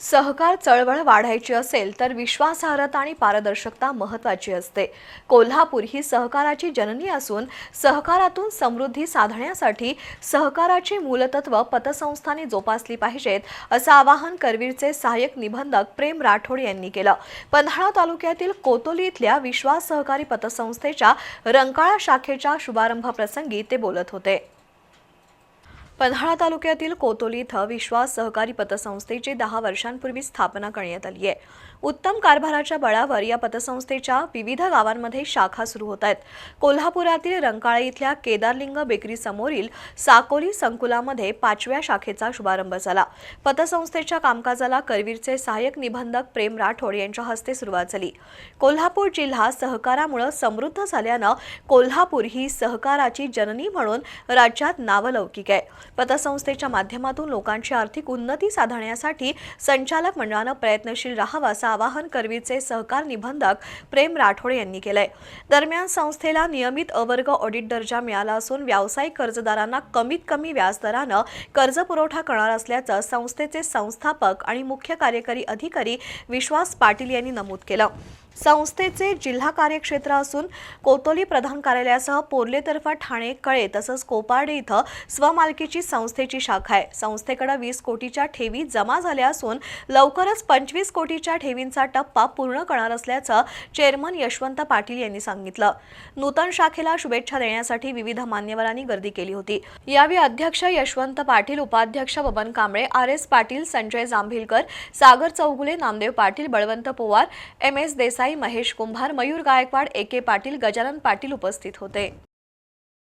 सहकार चळवळ वाढायची असेल तर विश्वासार्हता आणि पारदर्शकता महत्वाची असते. कोल्हापूर ही सहकाराची जननी असून सहकारातून समृद्धी साधण्यासाठी सहकाराची मूलतत्व पतसंस्थांनी जोपासली पाहिजेत असं आवाहन करवीरचे सहाय्यक निबंधक प्रेम राठोड यांनी केलं. पन्हाळा तालुक्यातील कोतोली इथल्या विश्वास सहकारी पतसंस्थेच्या रंकाळा शाखेच्या शुभारंभ प्रसंगी ते बोलत होते. पन्हाळा तालुक्यातील कोतोली इथं विश्वास सहकारी पतसंस्थेची दहा वर्षांपूर्वी स्थापना करण्यात आली आहे. उत्तम कारभाराच्या बळावर या पतसंस्थेच्या विविध गावांमध्ये शाखा सुरू होत आहेत. कोल्हापुरातील रंकाळा इथल्या केदारलिंग बेकरी समोरील साकोली संकुलामध्ये पाचव्या शाखेचा शुभारंभ झाला. पतसंस्थेच्या कामकाजाला करवीरचे सहाय्यक निबंधक प्रेम राठोड यांच्या हस्ते सुरुवात झाली. कोल्हापूर जिल्हा सहकारामुळे समृद्ध झाल्यानं कोल्हापूर ही सहकाराची जननी म्हणून राज्यात नावलौकिक आहे. पतसंस्थेच्या माध्यमातून लोकांची आर्थिक उन्नती साधण्यासाठी संचालक मंडळानं प्रयत्नशील राहावं असं आवाहन करवीचे सहकार निबंधक प्रेम राठोड यांनी केलंय. दरम्यान संस्थेला नियमित अवर्ग ऑडिट दर्जा मिळाला असून व्यावसायिक कर्जदारांना कमीत कमी व्याजदरानं कर्ज पुरवठा करणार असल्याचं संस्थेचे संस्थापक आणि मुख्य कार्यकारी अधिकारी विश्वास पाटील यांनी नमूद केलं. संस्थेचे जिल्हा कार्यक्षेत्र असून कोतोली प्रधान कार्यालयासह पोर्लेतर्फा ठाणे कळे तसंच कोपार्डे इथं स्वमालकीची संस्थेची शाखा आहे. संस्थेकडे वीस कोटीच्या ठेवी जमा झाल्या असून लवकरच पंचवीस कोटीच्या ठेवींचा टप्पा पूर्ण करणार असल्याचं चेअरमन यशवंत पाटील यांनी सांगितलं. नूतन शाखेला शुभेच्छा देण्यासाठी विविध मान्यवरांनी गर्दी केली होती. यावेळी अध्यक्ष यशवंत पाटील उपाध्यक्ष Baban Kamble R S Patil Sanjay Jambhilkar Sagar Chougule Namdev Patil Balwant Powar M S Desai Desai Mahesh Kumbhar Mayur Gaikwad A K Patil Gajanan Patil उपस्थित होते.